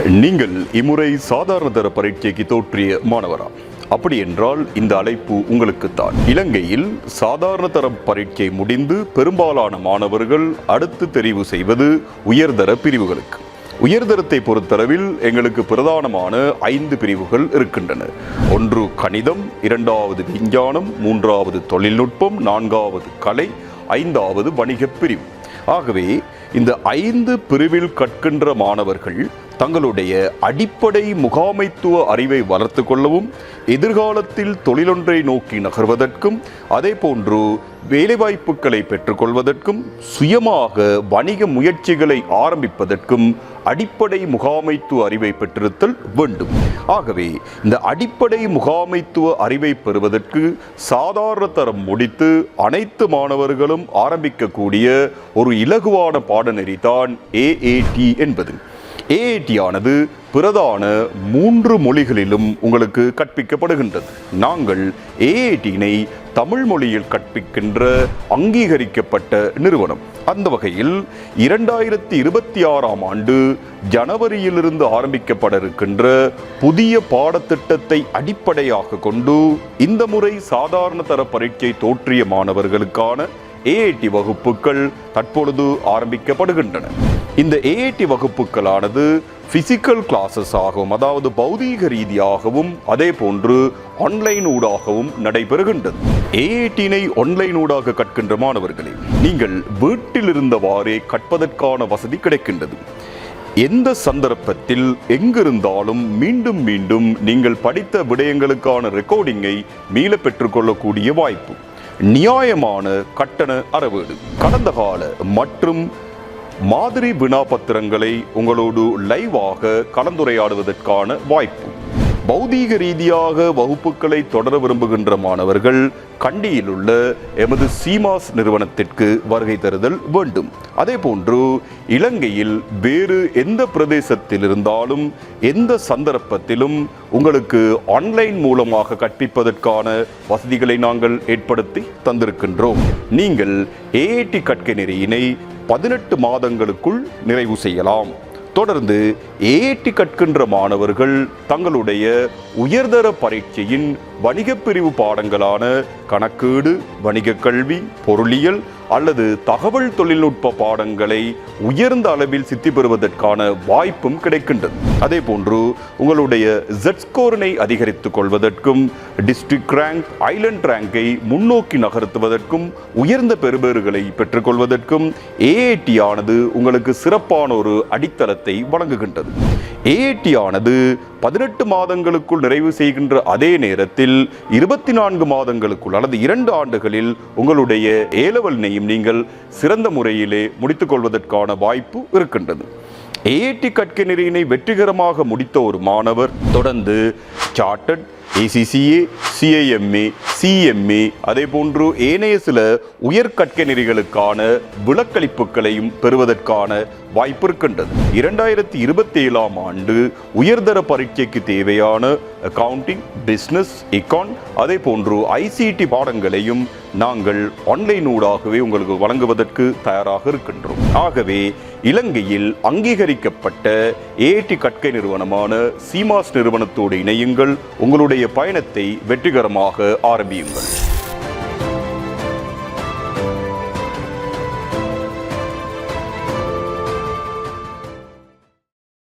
நீங்கள் இம்முறை சாதாரண தர பரீட்சைக்கு தோற்றிய மாணவரா? அப்படி என்றால் இந்த அழைப்பு உங்களுக்குத்தான். இலங்கையில் சாதாரண தர பரீட்சை முடிந்து பெரும்பாலான மாணவர்கள் அடுத்து தெரிவு செய்வது உயர்தர பிரிவுகளுக்கு. உயர்தரத்தை பொறுத்தளவில் எங்களுக்கு பிரதானமான ஐந்து பிரிவுகள் இருக்கின்றன. ஒன்று கணிதம் இரண்டாவது விஞ்ஞானம் மூன்றாவது தொழில்நுட்பம் நான்காவது கலை ஐந்தாவது வணிகப் பிரிவு. ஆகவே இந்த ஐந்து பிரிவில் கற்கின்ற மாணவர்கள் தங்களுடைய அடிப்படை முகாமைத்துவ அறிவை வளர்த்து கொள்ளவும் எதிர்காலத்தில் தொழிலொன்றை நோக்கி நகர்வதற்கும் அதே போன்று வேலைவாய்ப்புகளை பெற்றுக்கொள்வதற்கும் சுயமாக வணிக முயற்சிகளை ஆரம்பிப்பதற்கும் அடிப்படை முகாமைத்துவ அறிவை பெற்றிருத்தல் வேண்டும். ஆகவே இந்த அடிப்படை முகாமைத்துவ அறிவை பெறுவதற்கு சாதாரண தரம் முடித்து அனைத்து மாணவர்களும் ஆரம்பிக்கக்கூடிய ஒரு இலகுவான பாடநெறி தான் ஏஏடி என்பது. ஏஐடியானது ஆனது பிரதான மூன்று மொழிகளிலும் உங்களுக்கு கற்பிக்கப்படுகின்றது. நாங்கள் ஏஐடியினை தமிழ் மொழியில் கற்பிக்கின்ற அங்கீகரிக்கப்பட்ட நிறுவனம். அந்த வகையில் இரண்டாயிரத்தி இருபத்தி ஆறாம் ஆண்டு ஜனவரியிலிருந்து ஆரம்பிக்கப்பட இருக்கின்ற புதிய பாடத்திட்டத்தை அடிப்படையாக கொண்டு இந்த முறை சாதாரண தர பரீட்சை தோற்றிய மாணவர்களுக்கான ஏஐடி வகுப்புகள் தற்பொழுது ஆரம்பிக்கப்படுகின்றன. இந்த ஏஐடி வகுப்புகளானது பிசிக்கல் கிளாஸஸ் ஆகவும் அதாவது பௌதீக ரீதியாகவும் அதே போன்று ஆன்லைன் ஊடாகவும் நடைபெறுகின்றது. ஏஐடினை ஆன்லைன் ஊடாக கற்கின்ற மாணவர்களே நீங்கள் வீட்டில் இருந்தவாறே கற்பதற்கான வசதி கிடைக்கின்றது. எந்த சந்தர்ப்பத்தில் எங்கிருந்தாலும் மீண்டும் மீண்டும் நீங்கள் படித்த விடயங்களுக்கான ரெக்கார்டிங்கை மீள பெற்றுக்கொள்ளக்கூடிய வாய்ப்பு. நியாயமான கட்டண அறவீடு. கடந்த கால மற்றும் மாதிரி வினாபத்திரங்களை உங்களோடு லைவாக கலந்துரையாடுவதற்கான வாய்ப்பு. பௌதீக ரீதியாக வகுப்புகளை தொடர விரும்புகின்ற மாணவர்கள் கண்டியில் உள்ள எமது சீமாஸ் நிறுவனத்திற்கு வருகை தருதல் வேண்டும். அதே போன்று இலங்கையில் வேறு எந்த பிரதேசத்தில் இருந்தாலும் எந்த சந்தர்ப்பத்திலும் உங்களுக்கு ஆன்லைன் மூலமாக கற்பிப்பதற்கான வசதிகளை நாங்கள் ஏற்படுத்தி தந்திருக்கின்றோம். நீங்கள் ஏஐடி கற்கை நெறியினை பதினெட்டு மாதங்களுக்குள் நிறைவு செய்யலாம். தொடர்ந்து ஏடி கற்கின்ற மாணவர்கள் தங்களுடைய உயர்தர பரீட்சையின் வணிகப் பிரிவு பாடங்களான கணக்கீடு வணிக கல்வி பொருளியல் அல்லது தகவல் தொழில்நுட்ப பாடங்களை உயர்ந்த அளவில் சித்தி பெறுவதற்கான வாய்ப்பும் கிடைக்கின்றது. அதே போன்று உங்களுடைய ஜெட் ஸ்கோரினை அதிகரித்துக் கொள்வதற்கும் டிஸ்ட்ரிக்ட் ரேங்க் ஐலண்ட் ரேங்கை முன்னோக்கி நகர்த்துவதற்கும் உயர்ந்த பெறுபேறுகளை பெற்றுக்கொள்வதற்கும் ஏஐடி ஆனது உங்களுக்கு சிறப்பான ஒரு அடித்தளத்தை வழங்குகின்றது. ஏஐடி ஆனது பதினெட்டு மாதங்களுக்குள் நிறைவு செய்கின்ற அதே நேரத்தில் இருபத்தி நான்கு மாதங்களுக்குள் அல்லது இரண்டு ஆண்டுகளில் உங்களுடைய ஏலவலினையும் நீங்கள் சிறந்த முறையிலே முடித்துக் கொள்வதற்கான வாய்ப்பு இருக்கின்றது. ஏஐடி கற்கை நெறியினை வெற்றிகரமாக முடித்த ஒரு மாணவர் தொடர்ந்து சார்ட்டட் ஏசிசிஏ சிஐஎம்ஏ சிஎம்ஏ அதே போன்று ஏனைய சில உயர்கற்கை நெறிகளுக்கான விளக்களிப்புகளையும் பெறுவதற்கான வாய்ப்பு இருக்கின்றது. இரண்டாயிரத்தி இருபத்தி ஏழாம் ஆண்டு உயர்தர பரீட்சைக்கு தேவையான அக்கவுண்டிங் பிஸ்னஸ் எக்கான் அதே போன்று ஐசிடி பாடங்களையும் நாங்கள் ஆன்லைன் ஊடாகவே உங்களுக்கு வழங்குவதற்கு தயாராக இருக்கின்றோம். ஆகவே இலங்கையில் அங்கீகரிக்கப்பட்ட ஏடி கற்கை நிறுவனமான சீமாஸ் நிறுவனத்தோடு இணையுங்கள். உங்களுடைய பயணத்தை வெற்றி வெற்றிகரமாக ஆரம்பியுங்கள்.